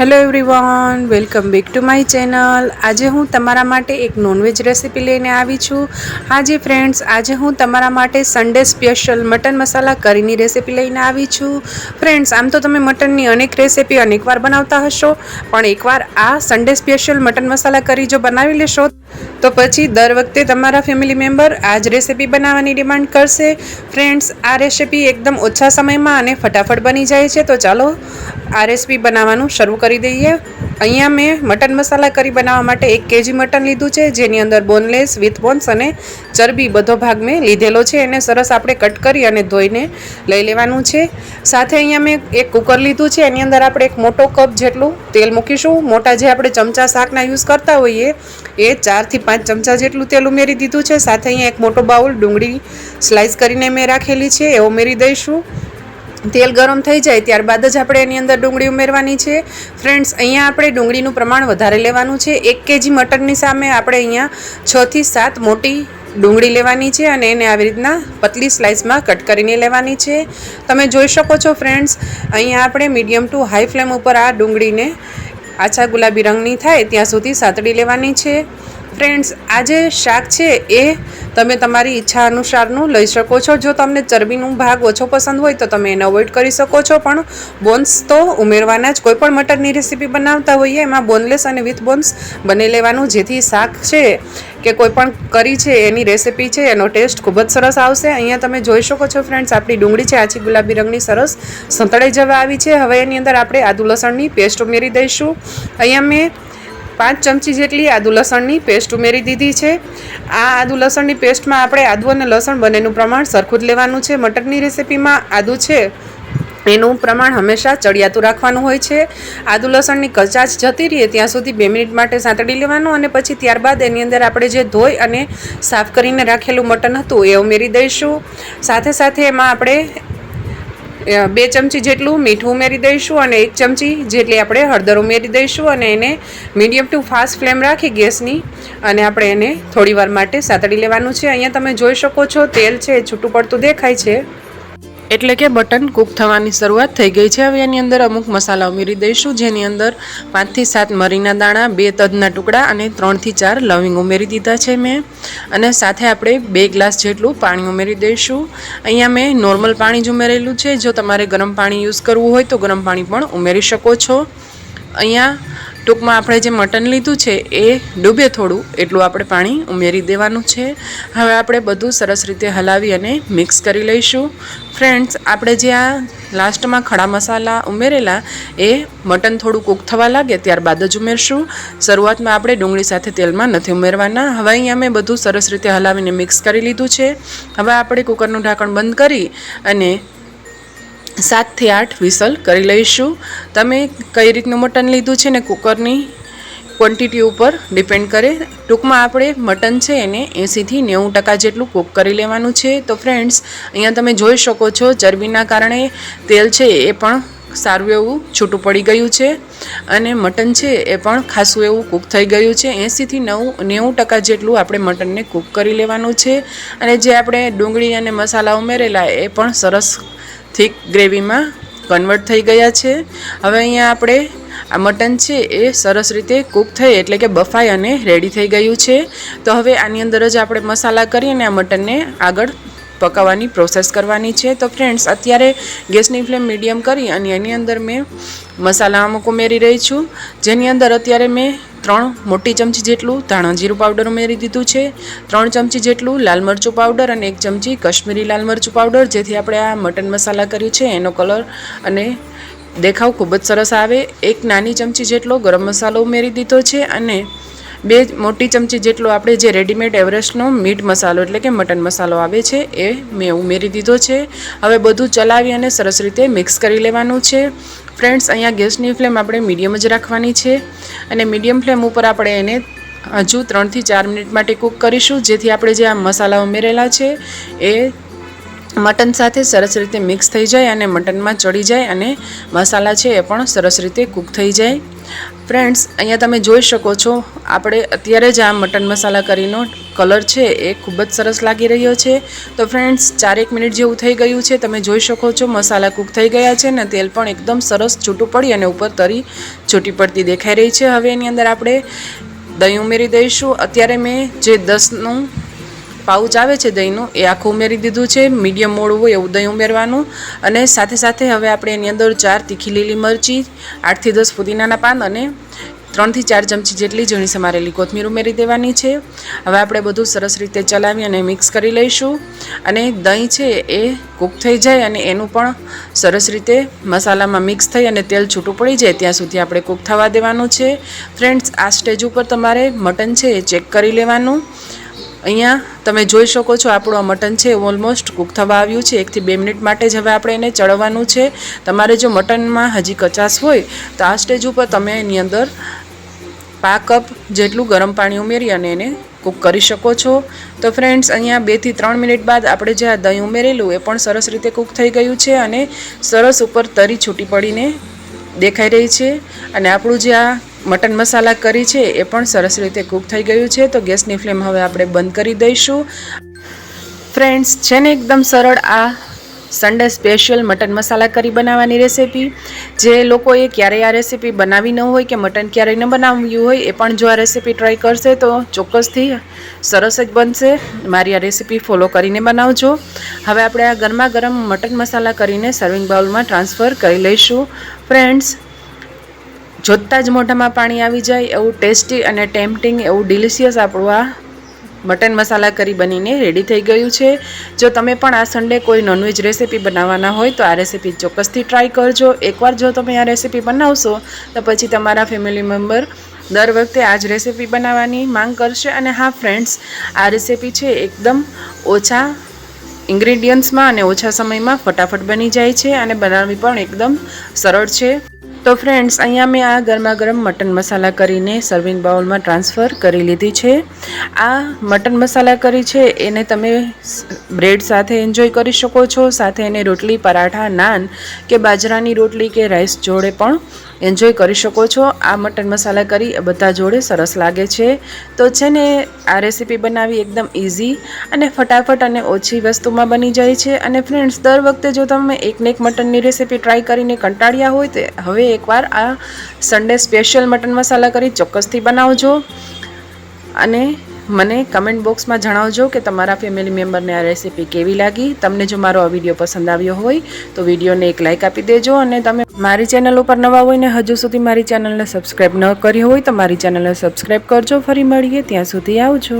Hello everyone welcome back to my channel આજે હું તમારા માટે એક નોનવેજ રેસીપી લઈને આવી છું. આજે ફ્રેન્ડ્સ આજે હું તમારા માટે સન્ડે સ્પેશિયલ મટન મસાલા કરીની રેસીપી લઈને આવી છું. ફ્રેન્ડ્સ આમ તો તમે મટનની અનેક રેસીપી અનેકવાર બનાવતા હશો, પણ એકવાર આ સન્ડે સ્પેશિયલ મટન મસાલા કરી જો બનાવી લેશો તો પછી દર વખતે તમારા ફેમિલી મેમ્બર આ જ રેસીપી બનાવવાની ડિમાન્ડ કરશે. ફ્રેન્ડ્સ આ રેસીપી એકદમ ઓછા સમયમાં અને ફટાફટ બની જાય છે. તો ચાલો આ રેસીપી બનાવવાનું શરૂ કરી દઈએ. અહીંયા મેં મટન મસાલા કરી બનાવવા માટે એક કેજી મટન લીધું છે, જેની અંદર બોનલેસ વિથ બોન્સ અને ચરબી બધો ભાગ મેં લીધેલો છે. એને સરસ આપણે કટ કરી અને ધોઈને લઈ લેવાનું છે. સાથે અહીંયા મેં એક કુકર લીધું છે, એની અંદર આપણે એક મોટો કપ જેટલું તેલ મૂકીશું. મોટા જે આપણે ચમચા શાકના યુઝ કરતા હોઈએ, એ ચારથી પાંચ ચમચા જેટલું તેલ ઉમેરી દીધું છે. સાથે અહીંયા એક મોટો બાઉલ ડુંગળી સ્લાઇસ કરીને મેં રાખેલી છે, એ ઉમેરી દઈશું. તેલ ગરમ થઈ જાય ત્યારબાદ જ આપણે એની અંદર ડુંગળી ઉમેરવાની છે. ફ્રેન્ડ્સ અહીંયા આપણે ડુંગળીનું પ્રમાણ વધારે લેવાનું છે. એક કેજી મટનની સામે આપણે અહીંયા છથી સાત મોટી ડુંગળી લેવાની છે અને એને આવી રીતના પતલી સ્લાઇસમાં કટ કરીને લેવાની છે. તમે જોઈ શકો છો ફ્રેન્ડ્સ અહીંયા આપણે મીડિયમ ટુ હાઈ ફ્લેમ ઉપર આ ડુંગળીને આછા ગુલાબી રંગની થાય ત્યાં સુધી સાતડી લેવાની છે. ફ્રેન્ડ્સ આ જે શાક છે એ તમે તમારી ઈચ્છા અનુસારનું લઈ શકો છો. જો તમને ચરબીનું ભાગ ઓછો પસંદ હોય તો તમે એને અવોઇડ કરી શકો છો. પણ બોન્સ તો ઉમેરવાના જ, કોઈ પણ મટનની રેસીપી બનાવતા હોઈએ એમાં બોનલેસ અને વિથ બોન્સ બની લેવાનું. જેથી શાક છે કે કોઈ પણ કરી છે, એની રેસીપી છે, એનો ટેસ્ટ ખૂબ જ સરસ આવશે. અહીંયા તમે જોઈ શકો છો ફ્રેન્ડ્સ આપણી ડુંગળી છે, આછી ગુલાબી રંગની સરસ સંતળાઈ જવા આવી છે. હવે એની અંદર આપણે આદુ લસણની પેસ્ટ ઉમેરી દઈશું. અહીંયા મેં પાંચ ચમચી જેટલી આદુ લસણની પેસ્ટ ઉમેરી દીધી છે. આ આદુ લસણની પેસ્ટમાં આપણે આદુ અને લસણ બંનેનું પ્રમાણ સરખું જ લેવાનું છે. મટનની રેસીપીમાં આદુ છે એનું પ્રમાણ હંમેશા ચડિયાતું રાખવાનું હોય છે. આદુ લસણની કચાશ જતી રહે ત્યાં સુધી બે મિનિટ માટે સાંતળી લેવાનું અને પછી ત્યારબાદ એની અંદર આપણે જે ધોઈ અને સાફ કરીને રાખેલું મટન હતું એ ઉમેરી દઈશું. સાથે સાથે એમાં આપણે બે ચમચી જેટલું મીઠું ઉમેરી દઈશું અને એક ચમચી જેટલી આપણે હળદર ઉમેરી દઈશું અને એને મીડિયમ ટુ ફાસ્ટ ફ્લેમ રાખી ગેસની અને આપણે એને થોડી વાર માટે સાતડી લેવાનું છે. અહીંયા તમે જોઈ શકો છો, તેલ છે એ છૂટું પડતું દેખાય છે. એટલે કે બટન કૂક થવાની શરૂઆત થઈ ગઈ છે. હવે એની અંદર અમુક મસાલા ઉમેરી દઈશું. જેની અંદર પાંચથી સાત મરીના દાણા, બે તજના ટુકડા અને ત્રણથી ચાર લવિંગ ઉમેરી દીધા છે મેં. અને સાથે આપણે બે ગ્લાસ જેટલું પાણી ઉમેરી દઈશું. અહીંયા મેં નોર્મલ પાણી જ ઉમેરેલું છે. જો તમારે ગરમ પાણી યુઝ કરવું હોય તો ગરમ પાણી પણ ઉમેરી શકો છો. અહીંયા ટૂંકમાં આપણે જે મટન લીધું છે એ ડૂબે થોડું, એટલું આપણે પાણી ઉમેરી દેવાનું છે. હવે આપણે બધું સરસ રીતે હલાવી અને મિક્સ કરી લઈશું. ફ્રેન્ડ્સ, આપણે જે આ લાસ્ટમાં ખડા મસાલા ઉમેરેલા, એ મટન થોડું કૂક થવા લાગે ત્યારબાદ જ ઉમેરશું. શરૂઆતમાં આપણે ડુંગળી સાથે તેલમાં નથી ઉમેરવાના. હવે અહીંયા મેં બધું સરસ રીતે હલાવીને મિક્સ કરી લીધું છે. હવે આપણે કુકરનું ઢાંકણ બંધ કરી અને સાતથી આઠ વિસલ કરી લઈશું. તમે કઈ રીતનું મટન લીધું છે ને કુકરની ક્વોન્ટિટી ઉપર ડિપેન્ડ કરે. ટૂંકમાં આપણે મટન છે એને એંસીથી નેવું ટકા જેટલું કૂક કરી લેવાનું છે. તો ફ્રેન્ડ્સ, અહીંયા તમે જોઈ શકો છો ચરબીના કારણે તેલ છે એ પણ સારું એવું છૂટું પડી ગયું છે અને મટન છે એ પણ ખાસું એવું કૂક થઈ ગયું છે. એંસીથી નવું, નેવું ટકા જેટલું આપણે મટનને કૂક કરી લેવાનું છે. અને જે આપણે ડુંગળી અને મસાલા ઉમેરેલા એ પણ સરસ થીક ગ્રેવીમાં કન્વર્ટ થઈ ગયા છે. હવે અહીંયા આપણે આ મટન છે એ સરસ રીતે કૂક થઈ એટલે કે બફાઈ અને રેડી થઈ ગયું છે. તો હવે આની અંદર જ આપણે મસાલા કરી અને આ મટનને આગળ પકાવવાની પ્રોસેસ કરવાની છે. તો ફ્રેન્ડ્સ અત્યારે ગેસની ફ્લેમ મીડિયમ કરી અને એની અંદર મેં મસાલા અમુક ઉમેરી રહી છું. જેની અંદર અત્યારે મેં ત્રણ મોટી ચમચી જેટલું ધાણા જીરું પાવડર ઉમેરી દીધું છે. ત્રણ ચમચી જેટલું લાલ મરચું પાવડર અને એક ચમચી કશ્મીરી લાલ મરચું પાવડર જેથી આપણે આ મટન મસાલા કર્યું છે. એનો કલર અને દેખાવ ખૂબ જ સરસ આવે. એક નાની ચમચી જેટલો ગરમ મસાલો ઉમેરી દીધો છે અને બે મોટી ચમચી જેટલો આપણે જે રેડીમેડ એવરેસ્ટનો મીટ મસાલો એટલે કે મટન મસાલો આવે છે, એ મેં ઉમેરી દીધો છે. હવે બધું ચલાવી અને સરસ રીતે મિક્સ કરી લેવાનું છે. ફ્રેન્ડ્સ અહીંયા ગેસની ફ્લેમ આપણે મીડિયમ જ રાખવાની છે અને મીડિયમ ફ્લેમ ઉપર આપણે એને હજુ ત્રણથી ચાર મિનિટ માટે કૂક કરીશું. જેથી આપણે જે આ મસાલા ઉમેરેલા છે, એ મટન સાથે સરસ રીતે મિક્સ થઈ જાય અને મટનમાં ચડી જાય અને મસાલા છે એ પણ સરસ રીતે કૂક થઈ જાય. ફ્રેન્ડ્સ અહીંયા તમે જોઈ શકો છો આપણે અત્યારે જ આ મટન મસાલા કરીનો કલર છે એ ખૂબ જ સરસ લાગી રહ્યો છે. તો ફ્રેન્ડ્સ ચારેક મિનિટ જેવું થઈ ગયું છે. તમે જોઈ શકો છો મસાલા કૂક થઈ ગયા છે ને તેલ પણ એકદમ સરસ છૂટું પડી અને ઉપર તરી છૂટી પડતી દેખાઈ રહી છે. હવે એની અંદર આપણે દહીં ઉમેરી દઈશું. અત્યારે મેં જે દસનું પાઉચ આવે છે દહીંનું, એ આખું ઉમેરી દીધું છે. મીડિયમ મોડું હોય એવું દહીં ઉમેરવાનું. અને સાથે સાથે હવે આપણે એની અંદર ચાર તીખી લીલી મરચી, આઠથી દસ ફુદીનાના પાન અને ત્રણથી ચાર ચમચી જેટલી ઝીણી સમારેલી કોથમીર ઉમેરી દેવાની છે. હવે આપણે બધું સરસ રીતે ચલાવી અને મિક્સ કરી લઈશું. અને દહીં છે એ કૂક થઈ જાય અને એનું પણ સરસ રીતે મસાલામાં મિક્સ થઈ અને તેલ છૂટું પડી જાય ત્યાં સુધી આપણે કૂક થવા દેવાનું છે. ફ્રેન્ડ્સ, આ સ્ટેજ ઉપર તમારે મટન છે એ ચેક કરી લેવાનું. અહીંયા તમે જોઈ શકો છો આપણું આ મટન છે ઓલમોસ્ટ કૂક થવા આવ્યું છે. એકથી બે મિનિટ માટે જ હવે આપણે એને ચડવાનું છે. તમારે જો મટનમાં હજી કચાશ હોય, તો આ સ્ટેજ ઉપર તમે એની અંદર પા કપ જેટલું ગરમ પાણી ઉમેરી અને એને કૂક કરી શકો છો. તો ફ્રેન્ડ્સ અહીંયા બેથી ત્રણ મિનિટ બાદ આપણે જે આ દહીં ઉમેરેલું, એ પણ સરસ રીતે કૂક થઈ ગયું છે અને સરસ ઉપર તરી છૂટી પડીને દેખાઈ રહી છે. અને આપણું જે આ મટન મસાલા કરી છે, એ પણ સરસ રીતે કૂક થઈ ગયું છે, તો ગેસની ફ્લેમ હવે આપણે બંધ કરી દઈશું. ફ્રેન્ડ્સ, છે ને એકદમ સરળ આ સન્ડે સ્પેશિયલ મટન મસાલા કરી બનાવવાની રેસીપી. જે લોકોએ ક્યારેય આ રેસીપી બનાવી ન હોય કે મટન ક્યારેય ન બનાવ્યું હોય, એ પણ જો આ રેસીપી ટ્રાય કરશે, તો ચોક્કસથી સરસ જ બનશે. મારી આ રેસીપી ફોલો કરીને બનાવજો. હવે આપણે આ ગરમા ગરમ મટન મસાલા કરીને સર્વિંગ બાઉલમાં ટ્રાન્સફર કરી લઈશું. ફ્રેન્ડ્સ જોતાં જ મોઢામાં પાણી આવી જાય એવું ટેસ્ટી અને ટેમ્પટિંગ એવું ડિલિશિયસ આપણું આ મટન મસાલા કરી બનીને રેડી થઈ ગયું છે. જો તમે પણ આ સન્ડે કોઈ નોનવેજ રેસીપી બનાવવાના હોય તો આ રેસીપી ચોક્કસથી ટ્રાય કરજો. એકવાર જો તમે આ રેસીપી બનાવશો તો પછી તમારા ફેમિલી મેમ્બર દર વખતે આ જ રેસીપી બનાવવાની માંગ કરશે અને હા ફ્રેન્ડ્સ આ રેસીપી છે એકદમ ઓછા ઇન્ગ્રીડિયન્ટ્સમાં અને ઓછા સમયમાં ફટાફટ બની જાય છે અને બનાવવી પણ એકદમ સરળ છે. તો ફ્રેન્ડ્સ અહીંયા મેં આ ગરમા ગરમ મટન મસાલા કરીને સર્વિંગ બાઉલમાં ટ્રાન્સફર કરી લીધી છે. આ મટન મસાલા કરી છે, એને તમે બ્રેડ સાથે એન્જોય કરી શકો છો. સાથે એને રોટલી, પરાઠા, નાન કે બાજરાની રોટલી કે રાઈસ જોડે પણ એન્જોય કરી શકો છો. આ મટન મસાલા કરી બધા જોડે સરસ લાગે છે. તો છે ને, આ રેસીપી બનાવી એકદમ ઇઝી અને ફટાફટ અને ઓછી વસ્તુમાં બની જાય છે. અને ફ્રેન્ડ્સ દર વખતે જો તમે એકને એક મટનની રેસીપી ટ્રાય કરીને કંટાળ્યા હોય તો હવે એકવાર આ સન્ડે સ્પેશિયલ મટન મસાલા કરી ચોક્કસથી બનાવજો. અને મને કમેન્ટ બોક્સમાં જણાવજો કે તમારા ફેમિલી મેમ્બરને આ રેસીપી કેવી લાગી. તમને જો મારો આ વીડિયો પસંદ આવ્યો હોય, તો વિડીયોને એક લાઇક આપી દેજો અને તમે મારી ચેનલ ઉપર નવા હોય ને હજુ સુધી મારી ચેનલને સબસ્ક્રાઈબ ન કરી હોય, તો મારી ચેનલને સબસ્ક્રાઈબ કરજો. ફરી મળીએ, ત્યાં સુધી આવજો.